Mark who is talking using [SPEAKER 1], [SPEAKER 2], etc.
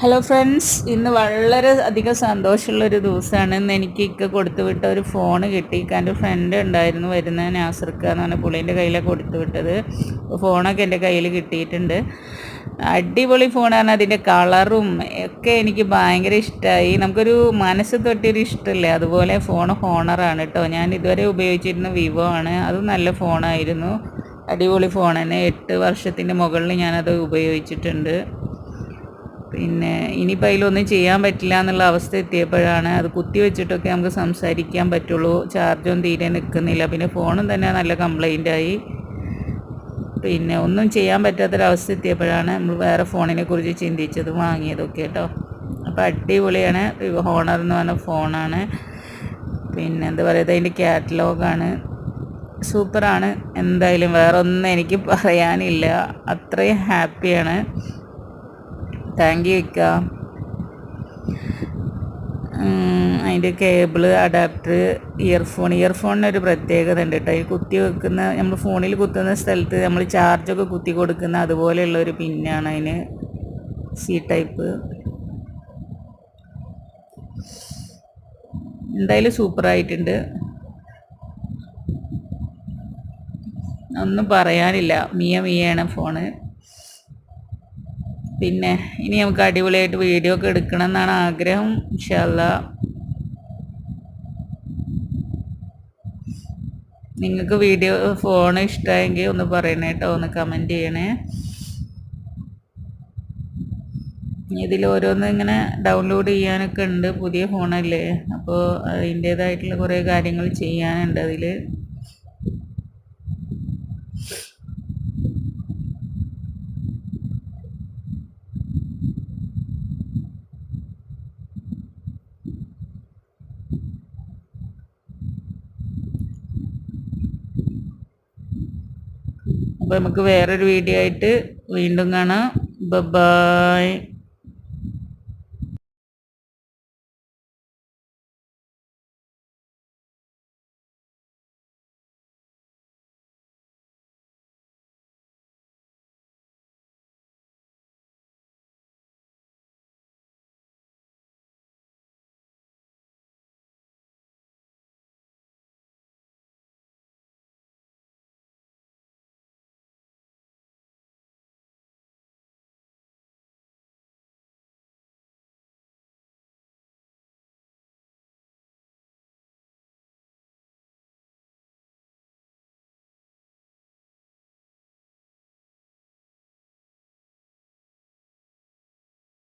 [SPEAKER 1] Hello friends ഇന്ന് വളരെ അധികം സന്തോഷമുള്ളൊരു ദിവസമാണ്. ഇന്ന് എനിക്ക് ഇക്ക കൊടുത്തു വിട്ട ഒരു ഫോൺ കിട്ടി എന്റെ ഫ്രണ്ട് ഉണ്ടായിരുന്നു വരുന്ന നാസർക്ക എന്ന് പറഞ്ഞ പുള്ളീന്റെ കയ്യിലാണ് കൊടുത്തു വിട്ടത്. ഫോണൊക്കെ എന്റെ കയ്യിൽ കിട്ടിയിട്ടുണ്ട്. അടിപൊളി ഫോണാണ് അതിന്റെ കളറും ഒക്കെ എനിക്ക് ഭയങ്കര ഇഷ്ടമായി നമുക്കൊരു മനസ്സ് തൊട്ടൊരു ഇഷ്ടമല്ലേ. അതുപോലെ ഫോൺ ഹോണറാണ് കേട്ടോ. ഞാൻ ഇതുവരെ ഉപയോഗിച്ചിരുന്ന വിവോ ആണ്. അതും നല്ല ഫോണായിരുന്നു അടിപൊളി ഫോൺ തന്നെ. എട്ട് വർഷത്തിന്റെ മുകളിൽ ഞാനത് ഉപയോഗിച്ചിട്ടുണ്ട്. പിന്നെ ഇനിയിപ്പോൾ അതിലൊന്നും ചെയ്യാൻ പറ്റില്ല എന്നുള്ള അവസ്ഥ എത്തിയപ്പോഴാണ് അത് കുത്തി വെച്ചിട്ടൊക്കെ നമുക്ക് സംസാരിക്കാൻ പറ്റുള്ളൂ. ചാർജൊന്നും തീരെ നിൽക്കുന്നില്ല. പിന്നെ ഫോണും തന്നെ നല്ല കംപ്ലൈന്റായി പിന്നെ ഒന്നും ചെയ്യാൻ പറ്റാത്തൊരവസ്ഥ എത്തിയപ്പോഴാണ് നമ്മൾ വേറെ ഫോണിനെ കുറിച്ച് ചിന്തിച്ചത് വാങ്ങിയതൊക്കെ കേട്ടോ. അപ്പോൾ അടിപൊളിയാണ്. ഹോണർ എന്ന് പറഞ്ഞ ഫോണാണ്. പിന്നെ എന്താ പറയുക അതിന്റെ കാറ്റലോഗാണ് സൂപ്പറാണ് എന്തായാലും വേറൊന്നും എനിക്ക് പറയാനില്ല. അത്രയും ഹാപ്പിയാണ് താങ്ക് യു ഇക്ക. അതിന്റെ കേബിൾ അഡാപ്റ്റർ ഇയർഫോൺ ഇയർഫോണിന് ഒരു പ്രത്യേകത ഉണ്ട് കേട്ടോ ഈ കുത്തി വെക്കുന്ന നമ്മൾ ഫോണിൽ കുത്തുന്ന സ്ഥലത്ത് നമ്മൾ ചാർജൊക്കെ കുത്തി കൊടുക്കുന്ന അതുപോലെയുള്ള ഒരു പിന്നാണ് അതിന് സി ടൈപ്പ് എന്തായാലും സൂപ്പറായിട്ടുണ്ട് ഒന്നും പറയാനില്ല. മിയ മിയാണ് ഫോണ് പിന്നെ ഇനി നമുക്ക് അടിപൊളിയായിട്ട് വീഡിയോ ഒക്കെ എടുക്കണം എന്നാണ് ആഗ്രഹം ഇൻഷല്ല നിങ്ങൾക്ക് വീഡിയോ ഫോൺ ഇഷ്ടമായെങ്കിൽ ഒന്ന് പറയണേ കേട്ടോ ഒന്ന് കമന്റ് ചെയ്യണേ. ഇതിൽ ഓരോന്ന് ഇങ്ങനെ ഡൗൺലോഡ് ചെയ്യാനൊക്കെ ഉണ്ട് പുതിയ ഫോണല്ലേ അപ്പോൾ അതിന്റേതായിട്ടുള്ള കുറേ കാര്യങ്ങൾ ചെയ്യാനുണ്ട് അതിൽ അപ്പോൾ നമുക്ക് വേറൊരു വീഡിയോ ആയിട്ട് വീണ്ടും കാണാം. ബൈ